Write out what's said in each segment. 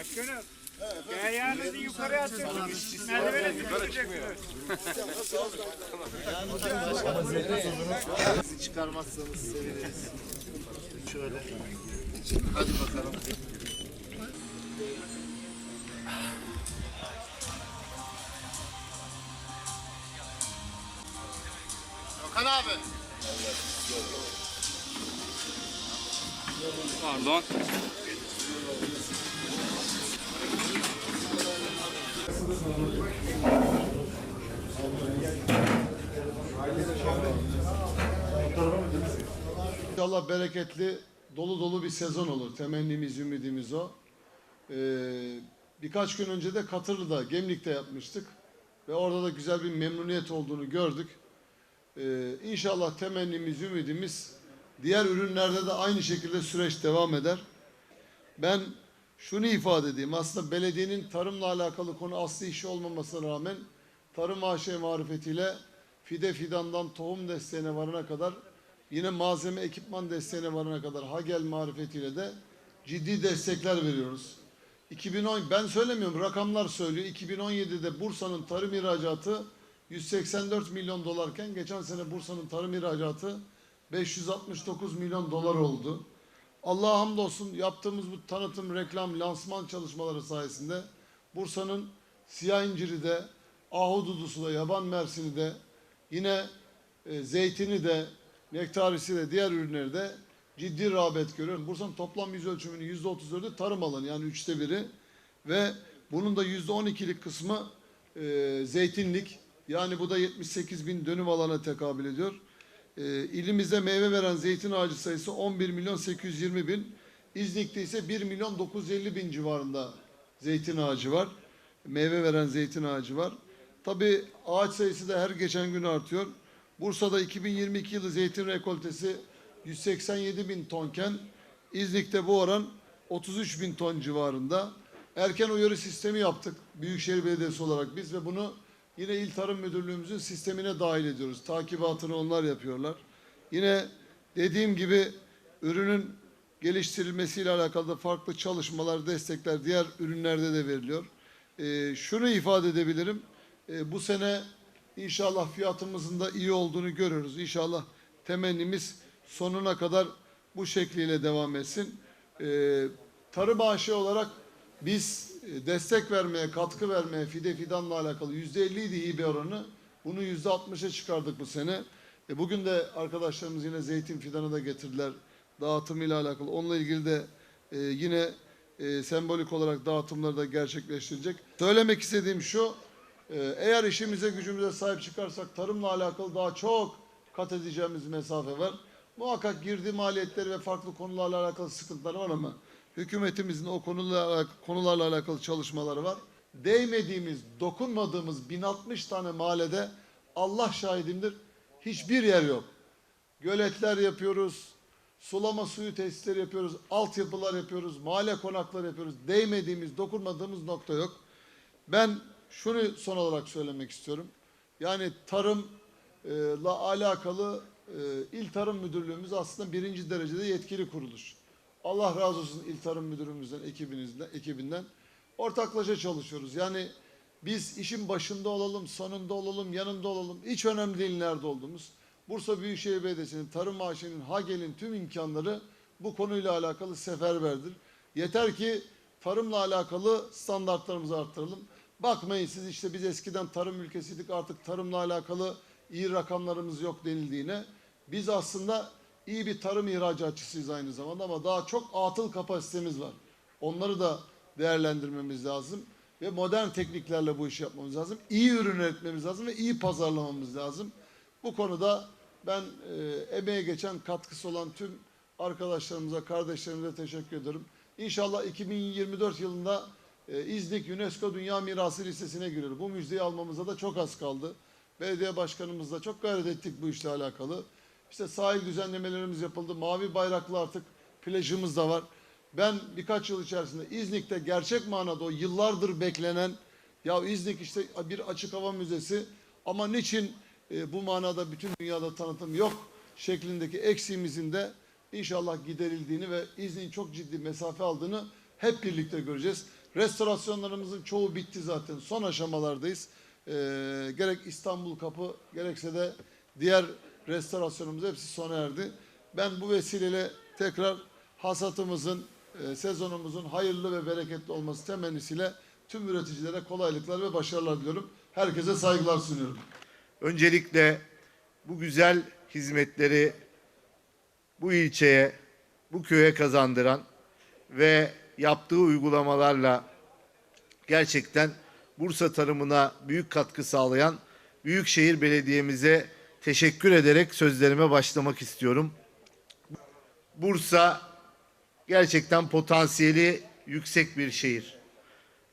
Başkanım. Ayağınızı yukarı atın. Merdivene tutacaksınız. Bizi çıkarmazsanız seviniriz. Şöyle. Hadi bakalım. Okan abi. Pardon. İnşallah bereketli, dolu dolu bir sezon olur. Temennimiz, ümidimiz o. Ee, birkaç gün önce de Katırlı'da, Gemlik'te yapmıştık. Ve orada da güzel bir memnuniyet olduğunu gördük. Ee, inşallah temennimiz, ümidimiz diğer ürünlerde de aynı şekilde süreç devam eder. Ben şunu ifade edeyim. Aslında belediyenin tarımla alakalı konu aslı işi olmamasına rağmen tarım AŞ marifetiyle fide fidandan tohum desteğine varana kadar yine malzeme ekipman desteğine varana kadar Hagel marifetiyle de ciddi destekler veriyoruz. 2010 ben söylemiyorum rakamlar söylüyor. 2017'de Bursa'nın tarım ihracatı 184 milyon dolarken geçen sene Bursa'nın tarım ihracatı 569 milyon dolar oldu. Allah'a hamdolsun yaptığımız bu tanıtım, reklam, lansman çalışmaları sayesinde Bursa'nın siyah inciri de, ahududusu da, yaban mersini de, yine e, zeytini de, nektarisi de, diğer ürünleri de ciddi rağbet görüyorum. Bursa'nın toplam yüz ölçümünün yüzde otuz dördü tarım alanı yani üçte biri ve bunun da yüzde on ikilik kısmı e, zeytinlik. Yani bu da 78 bin dönüm alana tekabül ediyor. E, ilimizde meyve veren zeytin ağacı sayısı 11 milyon 820 bin. İznik'te ise 1 milyon 950 bin civarında zeytin ağacı var. Meyve veren zeytin ağacı var. Tabii ağaç sayısı da her geçen gün artıyor. Bursa'da 2022 yılı zeytin rekoltesi 187 bin tonken İznik'te bu oran 33 bin ton civarında. Erken uyarı sistemi yaptık Büyükşehir Belediyesi olarak biz ve bunu yine İl Tarım Müdürlüğümüzün sistemine dahil ediyoruz. Takibatını onlar yapıyorlar. Yine dediğim gibi ürünün geliştirilmesiyle alakalı da farklı çalışmalar, destekler diğer ürünlerde de veriliyor. Ee, şunu ifade edebilirim. Ee, bu sene inşallah fiyatımızın da iyi olduğunu görüyoruz. İnşallah temennimiz sonuna kadar bu şekliyle devam etsin. Ee, tarım aşı olarak biz e, destek vermeye, katkı vermeye fide fidanla alakalı yüzde iyi bir oranı. Bunu yüzde altmışa çıkardık bu sene. E, bugün de arkadaşlarımız yine zeytin fidanı da getirdiler dağıtımıyla alakalı. Onunla ilgili de e, yine e, sembolik olarak dağıtımları da gerçekleştirecek. Söylemek istediğim şu, e, eğer işimize gücümüze sahip çıkarsak tarımla alakalı daha çok kat edeceğimiz mesafe var. Muhakkak girdi maliyetleri ve farklı konularla alakalı sıkıntılar var ama hükümetimizin o konularla, konularla alakalı çalışmaları var. Değmediğimiz, dokunmadığımız 1060 tane mahallede Allah şahidimdir hiçbir yer yok. Göletler yapıyoruz, sulama suyu tesisleri yapıyoruz, altyapılar yapıyoruz, mahalle konakları yapıyoruz. Değmediğimiz, dokunmadığımız nokta yok. Ben şunu son olarak söylemek istiyorum. Yani tarımla alakalı e, İl Tarım Müdürlüğümüz aslında birinci derecede yetkili kuruluş. Allah razı olsun İl Tarım Müdürümüzden, ekibinizden, ekibinden. Ortaklaşa çalışıyoruz. Yani biz işin başında olalım, sonunda olalım, yanında olalım. Hiç önemli değil nerede olduğumuz. Bursa Büyükşehir Belediyesi'nin, Tarım Maaşı'nın, HAGE'nin tüm imkanları bu konuyla alakalı seferberdir. Yeter ki tarımla alakalı standartlarımızı arttıralım. Bakmayın siz işte biz eskiden tarım ülkesiydik artık tarımla alakalı iyi rakamlarımız yok denildiğine. Biz aslında iyi bir tarım ihracatçısıyız aynı zamanda ama daha çok atıl kapasitemiz var. Onları da değerlendirmemiz lazım ve modern tekniklerle bu işi yapmamız lazım. İyi ürün üretmemiz lazım ve iyi pazarlamamız lazım. Bu konuda ben e, emeğe geçen katkısı olan tüm arkadaşlarımıza, kardeşlerimize teşekkür ederim. İnşallah 2024 yılında e, İznik UNESCO Dünya Mirası listesine giriyor. Bu müjdeyi almamıza da çok az kaldı. Belediye başkanımızla çok gayret ettik bu işle alakalı. İşte sahil düzenlemelerimiz yapıldı. Mavi bayraklı artık plajımız da var. Ben birkaç yıl içerisinde İznik'te gerçek manada o yıllardır beklenen ya İznik işte bir açık hava müzesi ama niçin e, bu manada bütün dünyada tanıtım yok şeklindeki eksiğimizin de inşallah giderildiğini ve İznik'in çok ciddi mesafe aldığını hep birlikte göreceğiz. Restorasyonlarımızın çoğu bitti zaten. Son aşamalardayız. Ee, gerek İstanbul Kapı gerekse de diğer restorasyonumuz hepsi sona erdi. Ben bu vesileyle tekrar hasatımızın, e, sezonumuzun hayırlı ve bereketli olması temennisiyle tüm üreticilere kolaylıklar ve başarılar diliyorum. Herkese saygılar sunuyorum. Öncelikle bu güzel hizmetleri bu ilçeye, bu köye kazandıran ve yaptığı uygulamalarla gerçekten Bursa tarımına büyük katkı sağlayan Büyükşehir Belediye'mize teşekkür ederek sözlerime başlamak istiyorum. Bursa gerçekten potansiyeli yüksek bir şehir.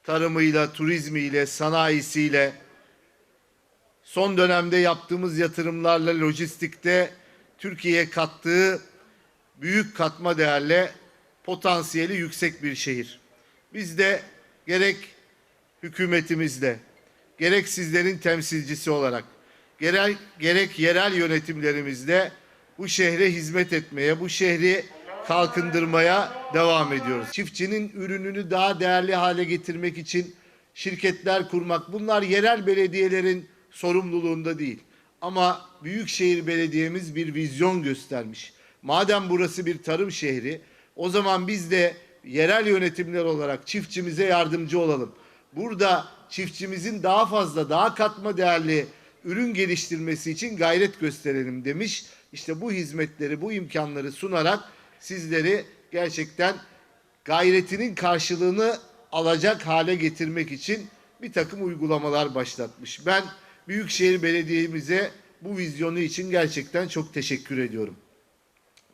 Tarımıyla, turizmiyle, sanayisiyle, son dönemde yaptığımız yatırımlarla lojistikte Türkiye'ye kattığı büyük katma değerle potansiyeli yüksek bir şehir. Biz de gerek hükümetimizle, gerek sizlerin temsilcisi olarak, gerek, gerek yerel yönetimlerimizle bu şehre hizmet etmeye, bu şehri kalkındırmaya devam ediyoruz. Çiftçinin ürününü daha değerli hale getirmek için şirketler kurmak, bunlar yerel belediyelerin sorumluluğunda değil. Ama Büyükşehir Belediye'miz bir vizyon göstermiş. Madem burası bir tarım şehri, o zaman biz de yerel yönetimler olarak çiftçimize yardımcı olalım. Burada çiftçimizin daha fazla, daha katma değerli ürün geliştirmesi için gayret gösterelim demiş. İşte bu hizmetleri, bu imkanları sunarak sizleri gerçekten gayretinin karşılığını alacak hale getirmek için bir takım uygulamalar başlatmış. Ben Büyükşehir Belediye'mize bu vizyonu için gerçekten çok teşekkür ediyorum.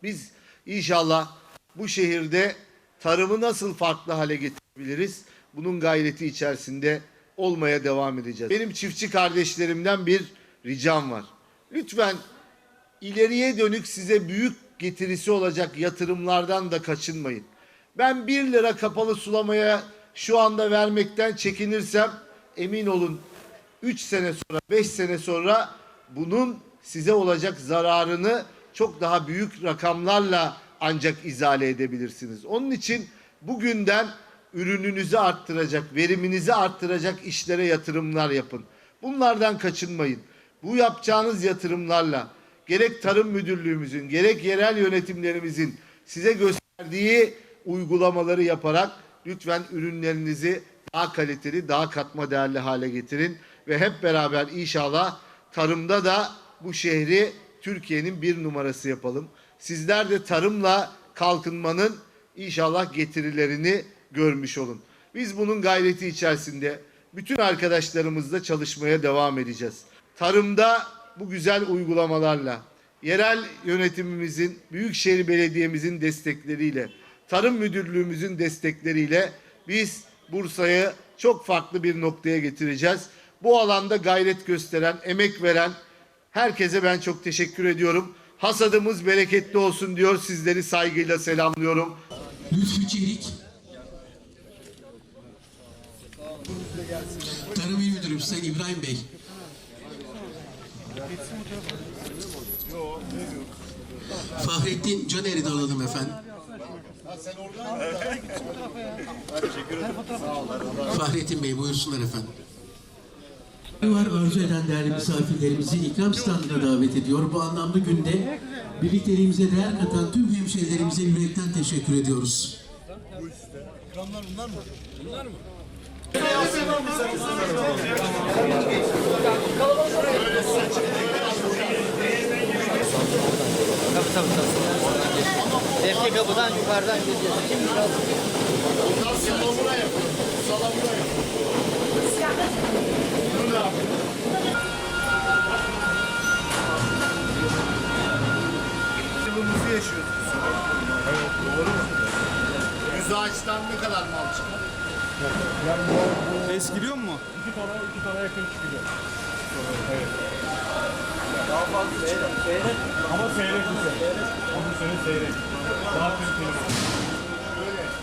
Biz inşallah bu şehirde tarımı nasıl farklı hale getirebiliriz? Bunun gayreti içerisinde olmaya devam edeceğiz. Benim çiftçi kardeşlerimden bir ricam var. Lütfen ileriye dönük size büyük getirisi olacak yatırımlardan da kaçınmayın. Ben 1 lira kapalı sulamaya şu anda vermekten çekinirsem emin olun 3 sene sonra 5 sene sonra bunun size olacak zararını çok daha büyük rakamlarla ancak izale edebilirsiniz. Onun için bugünden ürününüzü arttıracak, veriminizi arttıracak işlere yatırımlar yapın. Bunlardan kaçınmayın. Bu yapacağınız yatırımlarla gerek Tarım Müdürlüğümüzün gerek yerel yönetimlerimizin size gösterdiği uygulamaları yaparak lütfen ürünlerinizi daha kaliteli, daha katma değerli hale getirin ve hep beraber inşallah tarımda da bu şehri Türkiye'nin bir numarası yapalım. Sizler de tarımla kalkınmanın inşallah getirilerini görmüş olun. Biz bunun gayreti içerisinde bütün arkadaşlarımızla çalışmaya devam edeceğiz. Tarımda bu güzel uygulamalarla, yerel yönetimimizin, Büyükşehir Belediye'mizin destekleriyle, Tarım Müdürlüğümüzün destekleriyle biz Bursa'yı çok farklı bir noktaya getireceğiz. Bu alanda gayret gösteren, emek veren herkese ben çok teşekkür ediyorum. Hasadımız bereketli olsun diyor. Sizleri saygıyla selamlıyorum. Lütfü Çelik. Tarım İl Müdürüm Sayın İbrahim Bey. Fahrettin Caner'i de alalım efendim. Fahrettin Bey buyursunlar efendim. Var arzu eden değerli misafirlerimizi ikram standına davet ediyor. Bu anlamlı günde birlikteliğimize değer katan tüm hemşehrilerimize yürekten teşekkür ediyoruz. Eski kapıdan yukarıdan gireceğiz. Şimdi biraz Yılımızı yaşıyoruz. Evet. Doğru mu? Yüz ağaçtan ne kadar mal çıkar? Eskiliyor mu? İki tane, iki tane yakın çıkıyor. Evet. Daha fazla seyrek. Ama seyrek bu sene. Bu sene seyrek. Daha kaliteli.